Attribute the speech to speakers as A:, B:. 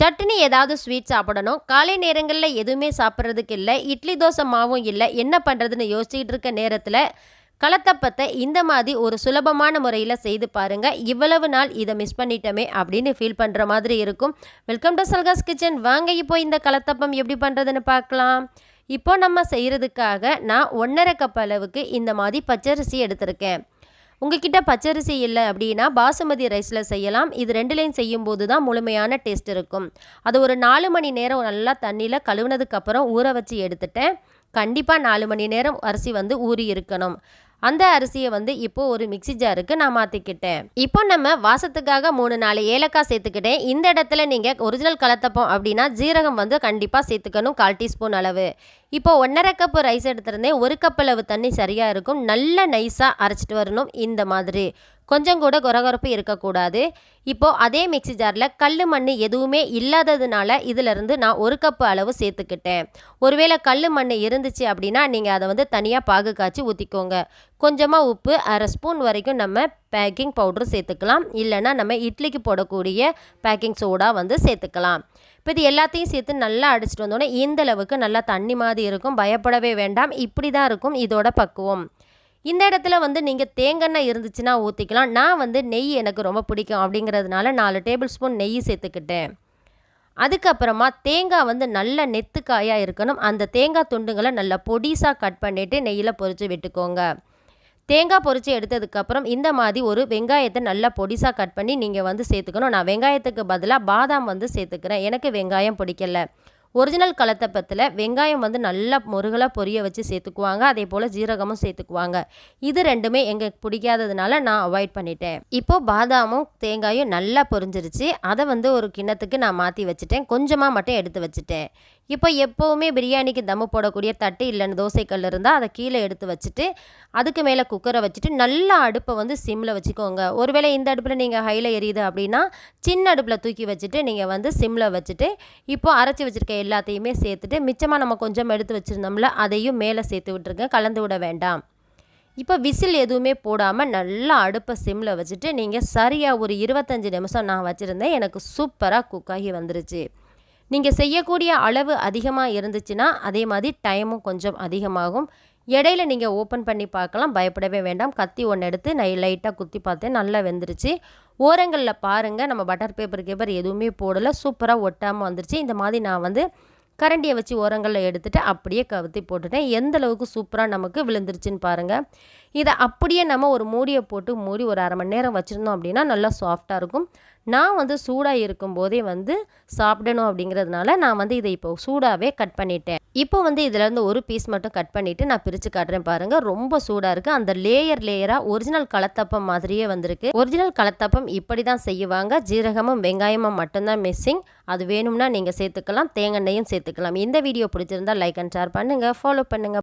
A: சட்னி ஏதாவது ஸ்வீட் சாப்பிடணும். காலை நேரங்களில் எதுவுமே சாப்பிட்றதுக்கு இல்லை. இட்லி தோசை மாவும் இல்லை. என்ன பண்ணுறதுன்னு யோசிச்சுட்டு இருக்க நேரத்தில் கலத்தப்பத்தை இந்த மாதிரி ஒரு சுலபமான முறையில் செய்து பாருங்கள் இவ்வளவு நாள் இதை மிஸ் பண்ணிட்டோமே அப்படின்னு ஃபீல் பண்ணுற மாதிரி இருக்கும். வெல்கம் டு சல்காஸ் கிச்சன் வாங்க இப்போ இந்த கலத்தப்பம் எப்படி பண்ணுறதுன்னு பார்க்கலாம். இப்போ நம்ம செய்கிறதுக்காக நான் ஒன்றரை கப் அளவுக்கு இந்த மாதிரி பச்சரிசி எடுத்திருக்கேன். உங்ககிட்ட பச்சரிசி இல்லை அப்படின்னா பாசுமதி ரைஸில் செய்யலாம். இது ரெண்டுலேயும் செய்யும்போது தான் முழுமையான டேஸ்ட் இருக்கும். அது ஒரு நாலு மணி நேரம் நல்லா தண்ணியில் கழுவுனதுக்கப்புறம் ஊற வச்சு எடுத்துட்டேன். கண்டிப்பாக நாலு மணி நேரம் அரிசி வந்து ஊறி இருக்கணும். அந்த அரிசியை வந்து இப்போ ஒரு மிக்சி ஜாருக்கு நான் மாற்றிக்கிட்டேன் இப்போ நம்ம வாசத்துக்காக மூணு நாலு ஏலக்காய் சேர்த்துக்கிட்டேன். இந்த இடத்துல நீங்கள் ஒரிஜினல் கலத்தப்போம் அப்படின்னா ஜீரகம் வந்து கண்டிப்பாக சேர்த்துக்கணும் கால் டீஸ்பூன் அளவு. இப்போ ஒன்றரை கப்பு ரைஸ் எடுத்திருந்தேன். ஒரு கப் அளவு தண்ணி சரியாக இருக்கும். நல்ல நைஸாக அரைச்சிட்டு வரணும் இந்த மாதிரி. கொஞ்சம் கூட கொரகொரப்பு இருக்கக்கூடாது. இப்போது அதே மிக்சி ஜாரில் கல் மண் எதுவுமே இல்லாததுனால இதிலிருந்து நான் ஒரு கப்பு அளவு சேர்த்துக்கிட்டேன். ஒருவேளை கல் மண் இருந்துச்சு அப்படின்னா நீங்கள் அதை வந்து தனியாக பாகு காய்ச்சி ஊற்றிக்கோங்க கொஞ்சமாக உப்பு அரை ஸ்பூன் வரைக்கும் நம்ம பேக்கிங் பவுட்ரு சேர்த்துக்கலாம். இல்லைன்னா நம்ம இட்லிக்கு போடக்கூடிய பேக்கிங் சோடா வந்து சேர்த்துக்கலாம். இப்போ இது எல்லாத்தையும் சேர்த்து நல்லா அடிச்சிட்டு வந்தோடனே இந்தளவுக்கு நல்லா தண்ணி மாதிரி இருக்கும். பயப்படவே வேண்டாம். இப்படி தான் இருக்கும். இதோட பக்குவம். இந்த இடத்துல வந்து நீங்கள் தேங்காய் இருந்துச்சுன்னா ஊற்றிக்கலாம் நான் வந்து நெய் எனக்கு ரொம்ப பிடிக்கும் அப்படிங்கிறதுனால நாலு டேபிள் ஸ்பூன் நெய் சேர்த்துக்கிட்டேன். அதுக்கப்புறமா தேங்காய் வந்து நல்ல நெத்துக்காயாக இருக்கணும். அந்த தேங்காய் துண்டுங்களை நல்லா பொடிசாக கட் பண்ணிவிட்டு நெய்யில் பொறிச்சு விட்டுக்கோங்க. தேங்காய் பொறிச்சு எடுத்ததுக்கப்புறம் இந்த மாதிரி ஒரு வெங்காயத்தை நல்லா பொடிசாக கட் பண்ணி நீங்கள் வந்து சேர்த்துக்கணும். நான் வெங்காயத்துக்கு பதிலாக பாதாம் வந்து சேர்த்துக்கிறேன். எனக்கு வெங்காயம் பிடிக்கல. ஒரிஜினல் கலத்தப்பத்தில் வெங்காயம் வந்து நல்லா முருகலாக பொரிய வச்சு சேர்த்துக்குவாங்க. அதே போல் ஜீரகமும் சேர்த்துக்குவாங்க. இது ரெண்டுமே எங்களுக்கு பிடிக்காததுனால நான் அவாய்ட் பண்ணிட்டேன். இப்போது பாதாமும் தேங்காயும் நல்லா பொரிஞ்சிருச்சு. அதை வந்து ஒரு கிண்ணத்துக்கு நான் மாற்றி வச்சுட்டேன். கொஞ்சமாக மட்டும் எடுத்து வச்சுட்டேன். இப்போ எப்போவுமே பிரியாணிக்கு தம்மு போடக்கூடிய தட்டு இல்லைன்னு தோசைக்கல் இருந்தால் அதை கீழே எடுத்து வச்சுட்டு அதுக்கு மேலே குக்கரை வச்சுட்டு நல்லா அடுப்பை வந்து சிம்மில் வச்சுக்கோங்க. ஒருவேளை இந்த அடுப்பில் நீங்கள் ஹையில் எரியுது அப்படின்னா சின்ன அடுப்பில் தூக்கி வச்சுட்டு நீங்கள் வந்து சிம்மில் வச்சுட்டு இப்போ அரைச்சி வச்சுருக்க எல்லாத்தையுமே சேர்த்துட்டு மிச்சமாக நம்ம கொஞ்சம் எடுத்து வச்சுருந்தோம்ல அதையும் மேலே சேர்த்து விட்டுருங்க. கலந்து விட வேண்டாம். இப்போ விசில் எதுவுமே போடாமல் நல்லா அடுப்பை சிம்மில் வச்சுட்டு நீங்கள் சரியாக ஒரு இருபத்தஞ்சி நிமிஷம் நான் வச்சுருந்தேன். எனக்கு சூப்பராக குக்காகி வந்துருச்சு. நீங்கள் செய்யக்கூடிய அளவு அதிகமாக இருந்துச்சுன்னா அதே மாதிரி டைமும் கொஞ்சம் அதிகமாகும். இடையில நீங்கள் ஓப்பன் பண்ணி பார்க்கலாம். பயப்படவே வேண்டாம். கத்தி ஒன்று எடுத்து நை லைட்டாக குத்தி பார்த்தேன். நல்லா வெந்துருச்சு. ஓரங்களில் பாருங்கள் நம்ம பட்டர் பேப்பர் கேப்பர் எதுவுமே போடலை. சூப்பராக ஒட்டாமல் வந்துருச்சு. இந்த மாதிரி நான் வந்து கரண்டியை வச்சு ஓரங்களில் எடுத்துகிட்டு அப்படியே கவுத்தி போட்டுட்டேன். எந்த அளவுக்கு சூப்பராக நமக்கு விழுந்துருச்சுன்னு பாருங்கள் இதை அப்படியே நம்ம ஒரு மூடியை போட்டு மூடி ஒரு அரை மணி நேரம் வச்சுருந்தோம் அப்படின்னா நல்லா சாஃப்டாக இருக்கும். நான் வந்து சூடாக இருக்கும்போதே வந்து சாப்பிடணும் அப்படிங்கிறதுனால நான் வந்து இதை இப்போ சூடாகவே கட் பண்ணிட்டேன். இப்போ வந்து இதிலேருந்து ஒரு பீஸ் மட்டும் கட் பண்ணிவிட்டு நான் பிரித்து காட்டுறேன் பாருங்கள் ரொம்ப சூடாக இருக்குது அந்த லேயர் லேயராக ஒரிஜினல் கலத்தப்பம் மாதிரியே வந்திருக்கு. ஒரிஜினல் கலத்தப்பம் இப்படி தான் செய்வாங்க. ஜீரகமும் வெங்காயமும் மட்டும்தான் மிஸ்ஸிங் அது வேணும்னா நீங்கள் சேர்த்துக்கலாம். தேங்காய் சேர்த்துக்கலாம். இந்த வீடியோ பிடிச்சிருந்தா லைக் அண்ட் ஷேர் பண்ணுங்கள் ஃபாலோ பண்ணுங்கள்